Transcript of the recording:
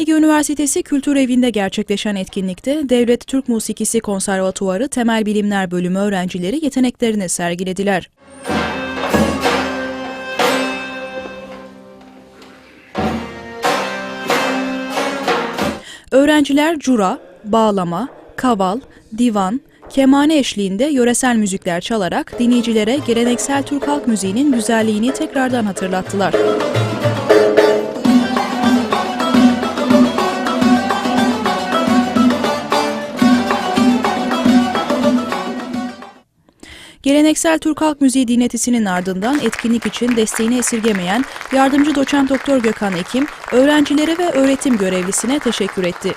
Ege Üniversitesi Kültür Evi'nde gerçekleşen etkinlikte Devlet Türk Musikisi Konservatuvarı Temel Bilimler Bölümü öğrencileri yeteneklerini sergilediler. Öğrenciler cura, bağlama, kaval, divan, kemane eşliğinde yöresel müzikler çalarak dinleyicilere geleneksel Türk halk müziğinin güzelliğini tekrardan hatırlattılar. Geleneksel Türk Halk Müziği dinletisinin ardından etkinlik için desteğini esirgemeyen yardımcı doçent doktor Gökhan Ekim, öğrencilere ve öğretim görevlisine teşekkür etti.